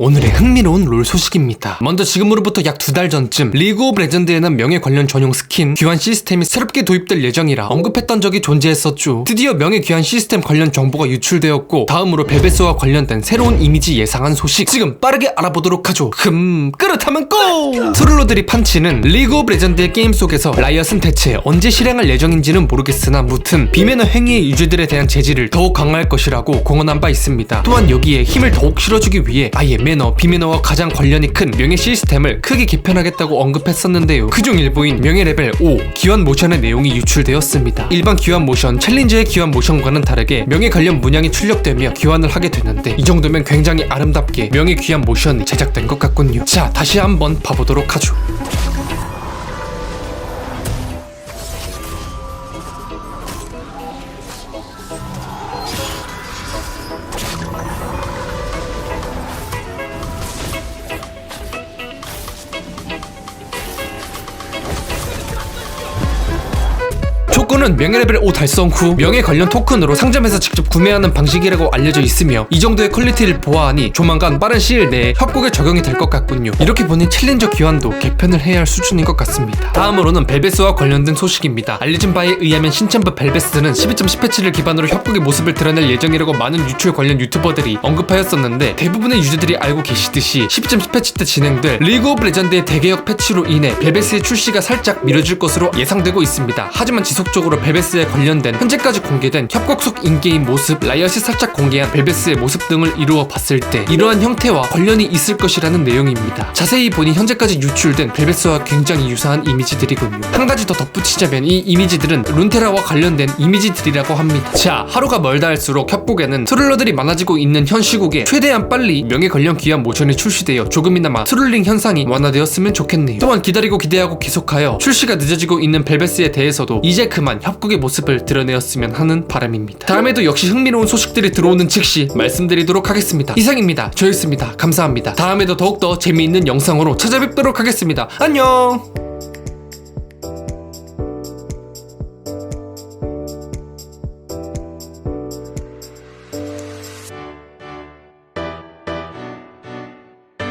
오늘의 흥미로운 롤 소식입니다. 먼저 지금으로부터 약 두 달 전쯤 리그 오브 레전드에는 명예 관련 전용 스킨 귀환 시스템이 새롭게 도입될 예정이라 언급했던 적이 존재했었죠. 드디어 명예 귀환 시스템 관련 정보가 유출되었고 다음으로 벨베스와 관련된 새로운 이미지 예상한 소식 지금 빠르게 알아보도록 하죠. 흠 그렇다면 고! 트롤러들이 판치는 리그 오브 레전드의 게임 속에서 라이엇은 대체 언제 실행할 예정인지는 모르겠으나 무튼 비매너 행위의 유저들에 대한 제지를 더욱 강화할 것이라고 공언한 바 있습니다. 또한 여기에 힘을 더욱 실어주기 위해 아예 매너, 비매너와 가장 관련이 큰 명예 시스템을 크게 개편하겠다고 언급했었는데요. 그중 일부인 명예 레벨 5 기환 모션의 내용이 유출되었습니다. 일반 기환 모션, 챌린저의 기환 모션과는 다르게 명예 관련 문양이 출력되며 기환을 하게 되는데 이 정도면 굉장히 아름답게 명예 귀환 모션이 제작된 것 같군요. 자, 다시 한번 봐보도록 하죠. 조건은 명예 레벨 5 달성 후 명예 관련 토큰으로 상점에서 직접 구매하는 방식이라고 알려져 있으며 이 정도의 퀄리티를 보아하니 조만간 빠른 시일 내에 협곡에 적용이 될 것 같군요. 이렇게 보니 챌린저 기환도 개편을 해야 할 수준인 것 같습니다. 다음으로는 벨베스와 관련된 소식입니다. 알려진 바에 의하면 신챔프 벨베스는 12.10 패치를 기반으로 협곡의 모습을 드러낼 예정이라고 많은 유출 관련 유튜버들이 언급하였었는데 대부분의 유저들이 알고 계시듯이 12.10 패치 때 진행될 리그 오브 레전드의 대개혁 패치로 인해 벨베스의 출시가 살짝 미뤄질 것으로 예상되고 있습니다. 하지만 지속적으로 벨베스에 관련된 현재까지 공개된 협곡 속 인게임 모습, 라이엇이 살짝 공개한 벨베스의 모습 등을 이루어 봤을 때 이러한 형태와 관련이 있을 것이라는 내용입니다. 자세히 보니 현재까지 유출된 벨베스와 굉장히 유사한 이미지들이군요. 한 가지 더 덧붙이자면 이 이미지들은 룬테라와 관련된 이미지들이라고 합니다. 자, 하루가 멀다 할수록 협곡에는 트롤러들이 많아지고 있는 현 시국에 최대한 빨리 명예 관련 귀한 모션이 출시되어 조금이나마 트롤링 현상이 완화되었으면 좋겠네요. 또한 기다리고 기대하고 계속하여 출시가 늦어지고 있는 벨베스에 대해서도 이제 그만 협곡의 모습을 드러내었으면 하는 바람입니다. 다음에도 역시 흥미로운 소식들이 들어오는 즉시 말씀드리도록 하겠습니다. 이상입니다. 저였습니다. 감사합니다. 다음에도 더욱더 재미있는 영상으로 찾아뵙도록 하겠습니다. 안녕!